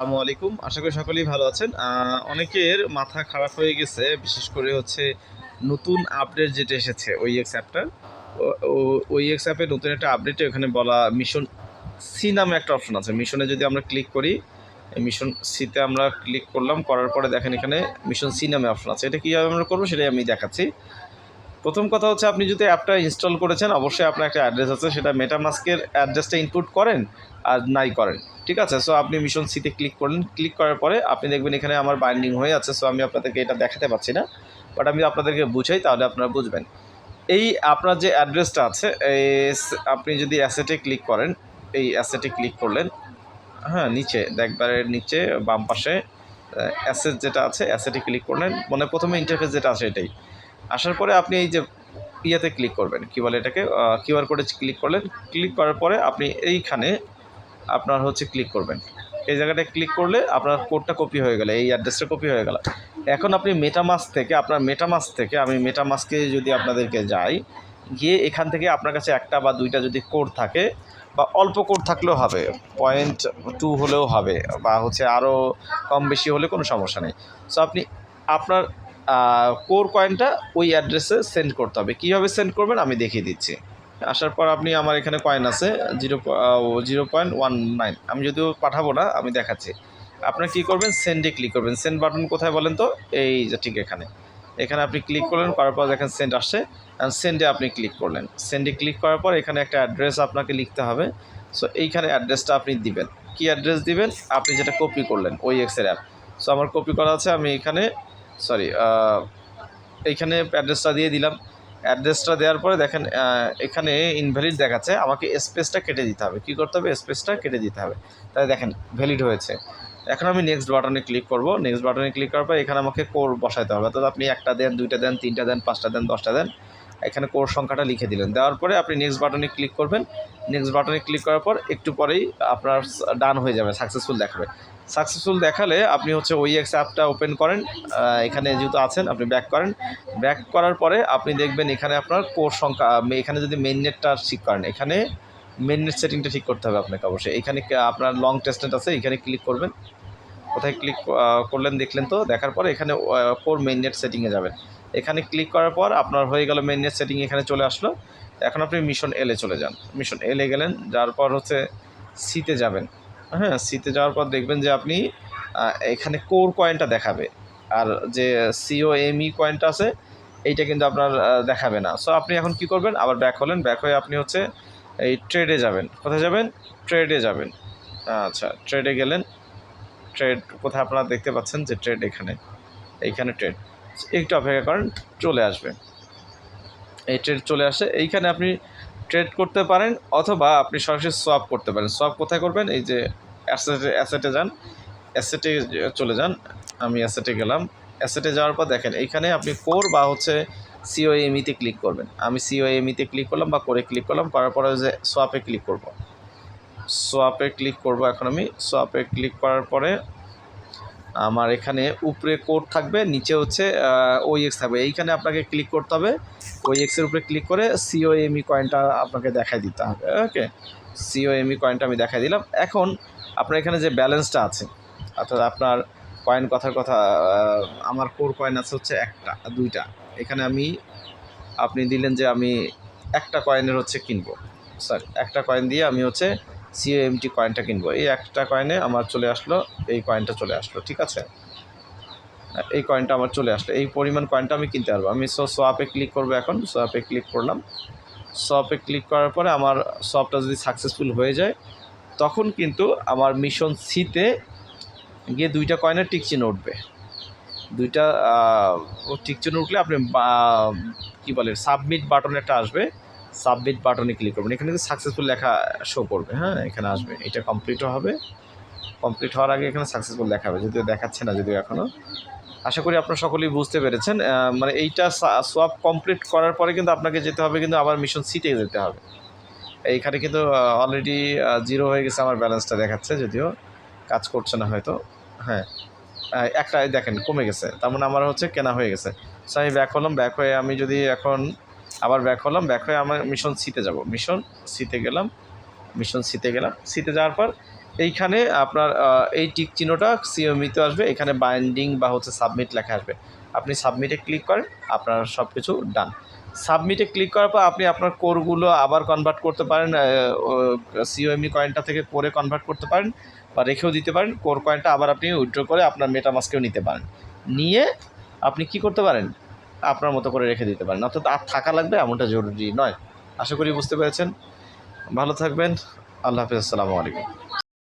আসসালামু আলাইকুম। আশা করি সকলেই ভালো আছেন। অনেকের মাথা খারাপ হয়ে গেছে, বিশেষ করে হচ্ছে নতুন আপডেট যেটা এসেছে ওই এক্স অ্যাপটা ওই এক্স অ্যাপে নতুন একটা আপডেটে ওখানে বলা মিশন সি নামে একটা অপশন আছে। মিশনে যদি আমরা ক্লিক করি মিশন সিতে আমরা ক্লিক করলাম, করার পরে দেখেন এখানে মিশন সি নামে অপশন আছে। এটা কীভাবে আমরা করব সেটাই আমি দেখাচ্ছি। প্রথম কথা হচ্ছে আপনি যদি অ্যাপটা ইনস্টল করেছেন, অবশ্যই আপনার একটা অ্যাড্রেস আছে, সেটা মেটামাস্কের অ্যাড্রেসটা ইনপুট করেন আর নাই করেন, ঠিক আছে? সো আপনি মিশন সিতে ক্লিক করলেন ক্লিক করার পরে আপনি দেখবেন এখানে আমার বাইন্ডিং হয়ে আছে সো আমি আপনাদেরকে এটা দেখাতে পারছি না বাট আমি আপনাদেরকে বুঝাই, তাহলে আপনারা বুঝবেন। এই আপনার যে অ্যাড্রেসটা আছে আপনি যদি অ্যাসেটে ক্লিক করেন, এই অ্যাসেটে ক্লিক করলেন হ্যাঁ নিচে, দেখবারের নিচে, বাম পাশে অ্যাসেট যেটা আছে অ্যাসেটে ক্লিক করলেন মানে প্রথমে ইন্টারফেস যেটা আছে এটাই। আসার পরে আপনি এই যে ইয়েতে ক্লিক করবেন, কী বলে এটাকে কিউআর কোডে ক্লিক করলেন ক্লিক করার পরে আপনি এইখানে আপনার হচ্ছে ক্লিক করবেন। এই জায়গাটায় ক্লিক করলে আপনার কোডটা কপি হয়ে গেল, এই অ্যাড্রেসটা কপি হয়ে গেল। এখন আপনি মেটামাস থেকে, আপনার মেটামাস থেকে আমি মেটামাসকে যদি আপনাদেরকে যাই, গিয়ে এখান থেকে আপনার কাছে একটা বা দুইটা যদি কোড থাকে, বা অল্প কোড থাকলেও হবে পয়েন্ট টু হলেও হবে, বা হচ্ছে আরও কম বেশি হলে কোনো সমস্যা নেই। সো আপনি আপনার কোর কয়েনটা ওই অ্যাড্রেসে সেন্ড করতে হবে। কীভাবে সেন্ড করবেন আমি দেখিয়ে দিচ্ছি। আসার পর আপনি আমার এখানে কয়েন আছে zero zero point one nine আমি যদিও পাঠাবো না, আমি দেখাচ্ছি। আপনার কী করবেন? সেন্ডে ক্লিক করবেন। সেন্ড বাটন কোথায় বলেন তো? এই যে ঠিক এখানে। এখানে আপনি ক্লিক করলেন, করার পর দেখেন সেন্ড আসছে। সেন্ডে আপনি ক্লিক করলেন। সেন্ডে ক্লিক করার পর এখানে একটা অ্যাড্রেস আপনাকে লিখতে হবে। সো এইখানে অ্যাড্রেসটা আপনি দিবেন। কি অ্যাড্রেস দিবেন? আপনি যেটা কপি করলেন ওই এক্সের অ্যাপ সো আমার কপি করা আছে, আমি এখানে সরি এইখানে অ্যাড্রেসটা দিয়ে দিলাম। অ্যাড্রেসটা দেওয়ার পরে দেখেন এখানে ইনভ্যালিড দেখাচ্ছে। আমাকে স্পেসটা কেটে দিতে হবে। কী করতে হবে? স্পেসটা কেটে দিতে হবে। তাই দেখেন ভ্যালিড হয়েছে। এখন আমি নেক্সট বাটনে ক্লিক করব। নেক্সট বাটনে ক্লিক করার পর এখানে আমাকে কোর বসাইতে হবে। অর্থাৎ আপনি একটা দেন, দুইটা দেন, তিনটা দেন, পাঁচটা দেন, দশটা দেন। এখানে কোর সংখ্যাটা লিখে দিলেন। দেওয়ার পরে আপনি নেক্সট বাটনে ক্লিক করবেন। নেক্সট বাটনে ক্লিক করার পর একটু পরেই আপনার ডান হয়ে যাবে সাকসেসফুল দেখাবে। সাকসেসফুল দেখালে আপনি হচ্ছে ওই এক্স অ্যাপটা ওপেন করেন এখানে যেহেতু আছেন, আপনি ব্যাক করেন। ব্যাক করার পরে আপনি দেখবেন এখানে আপনার কোর সংখ্যা এখানে যদি মেইন নেটটা ঠিক করেন, এখানে মেইন নেট সেটিংটা ঠিক করতে হবে আপনাকে অবশ্যই। এখানে আপনার লং টেস্টেন্ট আছে, এখানে ক্লিক করবেন। কোথায় ক্লিক করলেন, দেখলেন তো, দেখার পরে এখানে কোর মেইন নেট সেটিংয়ে যাবেন। এখানে ক্লিক করার পর আপনার হয়ে গেল মেইন নেট সেটিং এখানে চলে আসলো। এখন আপনি মিশন এলে চলে যান। মিশন এলে গেলেন যার পর হচ্ছে সিতে যাবেন। হ্যাঁ সিতে যাওয়ার পর দেখবেন যে আপনি এখানে কোর কয়েনটা দেখাবে। আর যে সিও এমই কয়েনটা আছে, এইটা কিন্তু আপনার দেখাবে না। সো আপনি এখন কি করবেন? আবার ব্যাক হলেন। ব্যাক হয়ে আপনি হচ্ছে এই ট্রেডে যাবেন। কোথায় যাবেন? ট্রেডে যাবেন। আচ্ছা ট্রেডে গেলেন। ট্রেড কোথায় আপনারা দেখতে পাচ্ছেন যে ট্রেড এখানে। এইখানে ট্রেড একটু অপেক্ষা করেন, চলে আসবে। এই ট্রেড চলে আসে। এইখানে আপনি ট্রেড করতে পারেন অথবা আপনি সরাসরি সোয়াপ করতে পারেন। সোয়াপ কোথায় করবেন? এই যে অ্যাসেটে অ্যাসেটে যান। অ্যাসেটে চলে যান। আমি অ্যাসেটে গেলাম। অ্যাসেটে যাওয়ার পর দেখেন, এইখানে আপনি কোর বা হচ্ছে সিওএমইতে ক্লিক করবেন। আমি সিওএমইতে ক্লিক করলাম বা করে ক্লিক করলাম, করার পরে যে সোয়াপে ক্লিক করব। সোয়াপে ক্লিক করব এখন আমি। সোয়াপে ক্লিক করার পরে আমার এখানে উপরে কোড থাকবে, নিচে হচ্ছে ওই এক্স থাকবে। এইখানে আপনাকে ক্লিক করতে হবে। ওই এক্সের উপরে ক্লিক করে সিওএমই কয়েনটা আপনাকে দেখাই দিতে হবে ওকে সিওএমই কয়েনটা আমি দেখাই দিলাম। এখন আপনার এখানে যে ব্যালেন্সটা আছে, অর্থাৎ আপনার কয়েন কথার কথা আমার কোর কয়েন আছে হচ্ছে একটা, দুইটা। এখানে আমি, আপনি দিলেন যে আমি একটা কয়েনের হচ্ছে কিনবো সরি একটা কয়েন দিয়ে আমি হচ্ছে সিওএমটি কয়েনটা কিনবো। এই একটা কয়েনে আমার চলে আসলো, এই কয়েনটা চলে আসলো, ঠিক আছে? এই কয়েনটা আমার চলে আসলো। এই পরিমাণ কয়েনটা আমি কিনতে পারব। আমি সো সোয়াপে ক্লিক করব এখন সোয়াপে ক্লিক করলাম। সোয়াপে ক্লিক করার পরে আমার সোয়াপটা যদি সাকসেসফুল হয়ে যায়, তখন কিন্তু আমার মিশন সিতে গিয়ে দুইটা কয়েনের টিক উঠবে। দুইটা টিক উঠলে আপনি কি বলে সাবমিট বাটন একটা আসবে। সাবমিট বাটনে ক্লিক করবেন। এখানে কিন্তু সাকসেসফুল লেখা শো করবে হ্যাঁ এখানে আসবে। এটা কমপ্লিটও হবে। কমপ্লিট হওয়ার আগে এখানে সাকসেসফুল দেখাবে, যদিও দেখাচ্ছে না, যদিও এখনও আশা করি আপনারা সকলেই বুঝতে পেরেছেন। মানে এইটা সোয়াপ কমপ্লিট করার পরে কিন্তু আপনাকে যেতে হবে, কিন্তু আবার মিশন সিটে যেতে হবে। এইখানে কিন্তু অলরেডি জিরো হয়ে গেছে আমার ব্যালেন্সটা দেখাচ্ছে, যদিও কাজ করছে না হয়তো। হ্যাঁ একটা দেখেন, কমে গেছে। তার মানে আমার হচ্ছে কেনা হয়ে গেছে। সো আমি ব্যাক হলাম। ব্যাক হয়ে আমি যদি এখন আবার ব্যাক হলাম ব্যাক হয়ে আমার মিশন সিতে যাব। মিশন সিতে গেলাম মিশন সিতে গেলাম। সিতে যাওয়ার পর এইখানে আপনার এই টিক চিহ্নটা সিওমিতে আসবে, এখানে বাইন্ডিং বা হচ্ছে সাবমিট লেখা আসবে। আপনি সাবমিটে ক্লিক করেন, আপনার সব কিছু ডান সাবমিটে ক্লিক করার পর আপনি আপনার কোরগুলো আবার কনভার্ট করতে পারেন সিওএমই কয়েনটা থেকে কোরে কনভার্ট করতে পারেন বা রেখেও দিতে পারেন। কোর কয়েনটা আবার আপনি উইথড্র করে আপনার মেটামাস্কেও নিতে পারেন। নিয়ে আপনি কি করতে পারেন? আপনার মতো করে রেখে দিতে পারেন। অর্থাৎ আর থাকা লাগবে এমনটা জরুরি নয়। আশা করি বুঝতে পেরেছেন। ভালো থাকবেন। আল্লাহ হাফিজ। আসসালামু আলাইকুম।